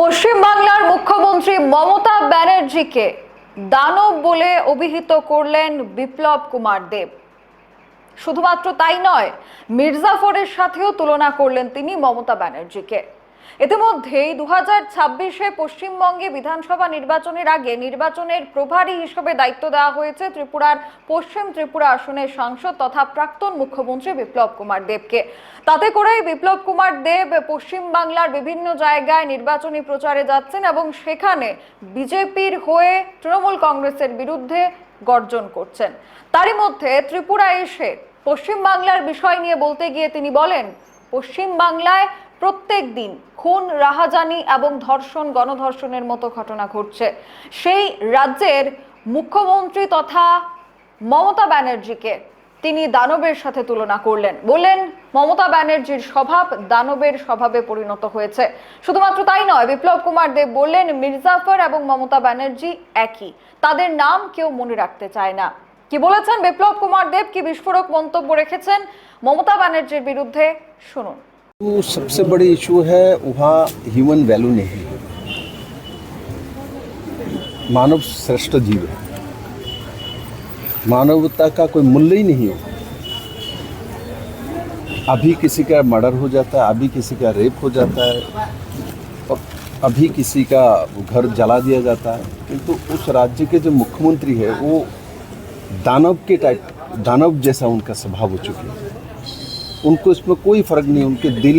পশ্চিমবাংলার মুখ্যমন্ত্রী মমতা ব্যানার্জিকে দানব বলে অভিহিত করলেন বিপ্লব কুমার দেব। শুধুমাত্র তাই নয়, মির্জাফরের সাথেও তুলনা করলেন তিনি মমতা ব্যানার্জিকে। ইতিমধ্যেই দু হাজার ছাব্বিশে পশ্চিমবঙ্গে বিধানসভা নির্বাচনের আগে নির্বাচনের প্রভারী হিসেবে দায়িত্ব দেওয়া হয়েছে ত্রিপুরার পশ্চিম ত্রিপুরা আসনের সাংসদ তথা প্রাক্তন মুখ্যমন্ত্রী বিপ্লব কুমার দেবকে। তাতে করেই বিপ্লব কুমার দেব পশ্চিম বাংলার বিভিন্ন জায়গায় নির্বাচনী প্রচারে যাচ্ছেন এবং সেখানে বিজেপির হয়ে তৃণমূল কংগ্রেসের বিরুদ্ধে গর্জন করছেন। তারই মধ্যে ত্রিপুরা এসে পশ্চিম বাংলার বিষয় নিয়ে বলতে গিয়ে তিনি বলেন, পশ্চিম বাংলায় প্রত্যেক দিন খুন, রাহাজানি এবং ধর্ষণ, গণধর্ষণের মতো ঘটনা ঘটছে। সেই রাজ্যের মুখ্যমন্ত্রী তথা মমতা ব্যানার্জিকে তিনি দানবের সাথে তুলনা করলেন। বললেন, মমতা ব্যানার্জির স্বভাব দানবের স্বভাবে পরিণত হয়েছে। শুধুমাত্র তাই নয়, বিপ্লব কুমার দেব বললেন, মির্জাফর এবং মমতা ব্যানার্জি একই। তাদের নাম কেউ মনে রাখতে চায় না। কি বলেছেন বিপ্লব কুমার দেব? কি বিস্ফোরক মন্তব্য রেখেছেন? মমতা ব্যানার্জির বিরুদ্ধে শুনুন। तो सबसे बड़ी इशू है, वहाँ ह्यूमन वैल्यू नहीं है। मानव श्रेष्ठ जीव है। मानवता का कोई मूल्य ही नहीं हो अभी किसी का मर्डर हो जाता है, अभी किसी का रेप हो जाता है, और अभी किसी का घर जला दिया जाता है। किंतु तो उस राज्य के जो मुख्यमंत्री है, वो दानव के टाइप दानव जैसा उनका स्वभाव हो चुकी है। उनको इसमें कोई फ़र्क नहीं उनके दिल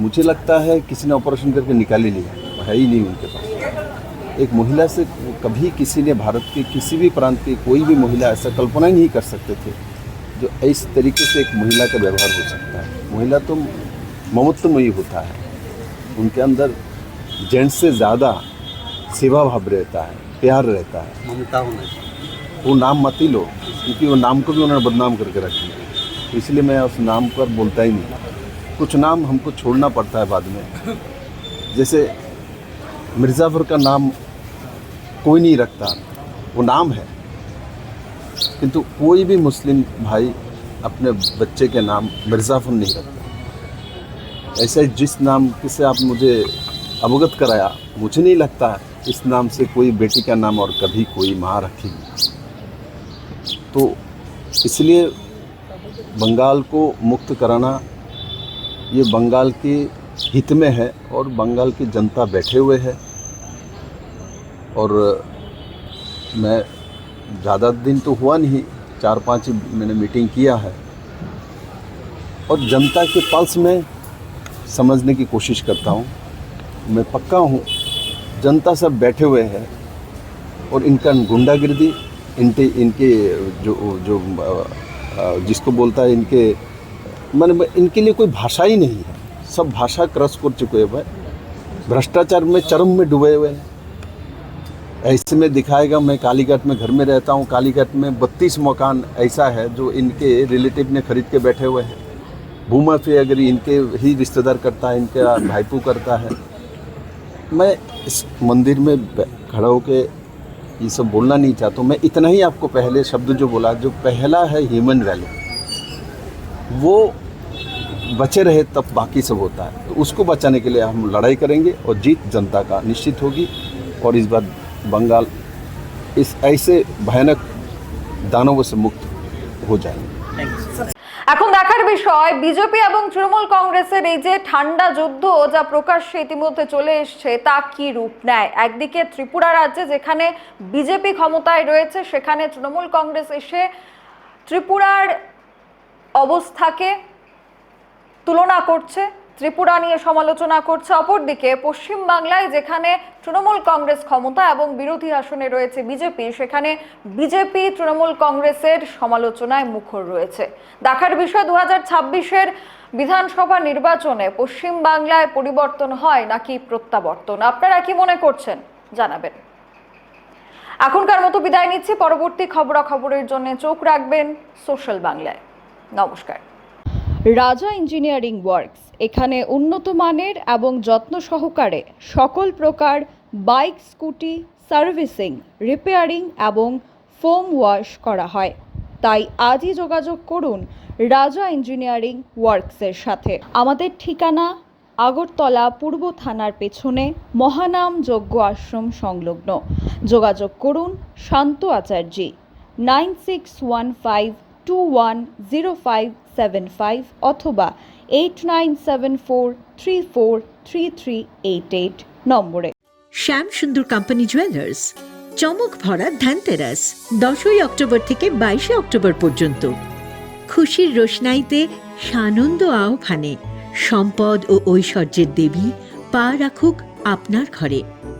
मुझे लगता है किसी ने ऑपरेशन करके निकाली नहीं है ही नहीं उनके पास। एक महिला से कभी किसी ने भारत के किसी भी प्रांत की कोई भी महिला ऐसा कल्पना ही नहीं कर सकते थे जो इस तरीके से एक महिला का व्यवहार हो सकता है। महिला तो ममत्वमयी होता है उनके अंदर जेंट्स से ज़्यादा सेवा भाव रहता है प्यार रहता है। ममता होना वो नाम मत ही लो क्योंकि वो नाम को भी उन्होंने बदनाम करके रख दिया। तो इसलिए मैं उस नाम पर बोलता ही नहीं। कुछ नाम हमको छोड़ना पड़ता है बाद में। जैसे मिर्ज़ाफर का नाम कोई नहीं रखता। वो नाम है। किंतु कोई भी मुस्लिम भाई अपने बच्चे के नाम मिर्ज़ाफर नहीं रखता। ऐसे जिस नाम से आप मुझे अवगत कराया, मुझे नहीं लगता इस नाम से कोई बेटी का नाम और कभी कोई माँ रखेगी। तो इसलिए बंगाल को मुक्त कराना ये बंगाल के हित में है और बंगाल की जनता बैठे हुए है। और मैं ज़्यादा दिन तो हुआ नहीं चार पाँच मैंने मीटिंग किया है। और जनता के पल्स में समझने की कोशिश करता हूँ। मैं पक्का हूँ, जनता सब बैठे हुए हैं और इनका गुंडागिर्दी, इनके इनके जो जो जिसको बोलता है इनके, मैंने इनके लिए कोई भाषा ही नहीं है। सब भाषा क्रस कर चुके हैं भ्रष्टाचार में चरम में डूबे हुए हैं। ऐसे में दिखाएगा, मैं कालीघाट में घर में रहता हूँ, कालीघाट में बत्तीस मकान ऐसा है जो इनके रिलेटिव ने खरीद के बैठे हुए हैं। भूमाफी अगर इनके ही रिश्तेदार करता है, इनका भाईपू करता है। मैं इस मंदिर में खड़ा होके ये सब बोलना नहीं चाहता हूँ मैं इतना ही आपको पहले शब्द जो बोला, जो पहला है ह्यूमन वैल्यू वो बचे रहे तब बाकी सब होता है। तो उसको बचाने के लिए हम लड़ाई करेंगे और जीत जनता का निश्चित होगी। और इस बार बंगाल इस ऐसे भयानक दानवों से मुक्त हो जाएँगे। এখন দেখার বিষয়, বিজেপি এবং তৃণমূল কংগ্রেসের এই যে ঠান্ডা যুদ্ধ যা প্রকাশ্যে ইতিমধ্যে চলে এসছে, তা কি রূপ নেয়? একদিকে ত্রিপুরা রাজ্যে যেখানে বিজেপি ক্ষমতায় রয়েছে, সেখানে তৃণমূল কংগ্রেস এসে ত্রিপুরার অবস্থাকে তুলনা করছে। ত্রিপুরা নিয়ে সমালোচনা করছে। অপরদিকে পশ্চিম বাংলায় যেখানে তৃণমূল কংগ্রেস ক্ষমতা এবং বিরোধী আসনে রয়েছে বিজেপি, সেখানে বিজেপি তৃণমূল কংগ্রেসের সমালোচনায় মুখর রয়েছে। দেখার বিষয় দু হাজার ছাব্বিশের বিধানসভা নির্বাচনে পশ্চিম বাংলায় পরিবর্তন হয় নাকি প্রত্যাবর্তন? আপনারা কি মনে করছেন? জানাবেন। এখনকার মতো বিদায় নিচ্ছি। পরবর্তী খবরাখবরের জন্য চোখ রাখবেন সোশ্যাল বাংলায়। নমস্কার। রাজা ইঞ্জিনিয়ারিং ওয়ার্কস। এখানে উন্নত মানের এবং যত্ন সহকারে সকল প্রকার বাইক, স্কুটি, সার্ভিসিং, রিপেয়ারিং এবং ফোম ওয়াশ করা হয়। তাই আজই যোগাযোগ করুন রাজা ইঞ্জিনিয়ারিং ওয়ার্কসের সাথে। আমাদের ঠিকানা আগরতলা পূর্ব থানার পেছনে মহানাম যজ্ঞ আশ্রম সংলগ্ন। যোগাযোগ করুন Shanta Acharya, nine six one five two one zero five seven five অথবা eight nine seven four three four three three eight eight নম্বরে। শ্যাম সুন্দর কোম্পানি জুয়েলার্স চমক ভরা ধানতেরাস, দশই অক্টোবর থেকে বাইশে অক্টোবর পর্যন্ত। খুশির রোশনাইতে সানন্দ আহ্বানে, সম্পদ ও ঐশ্বর্যের দেবী পা রাখুক আপনার ঘরে।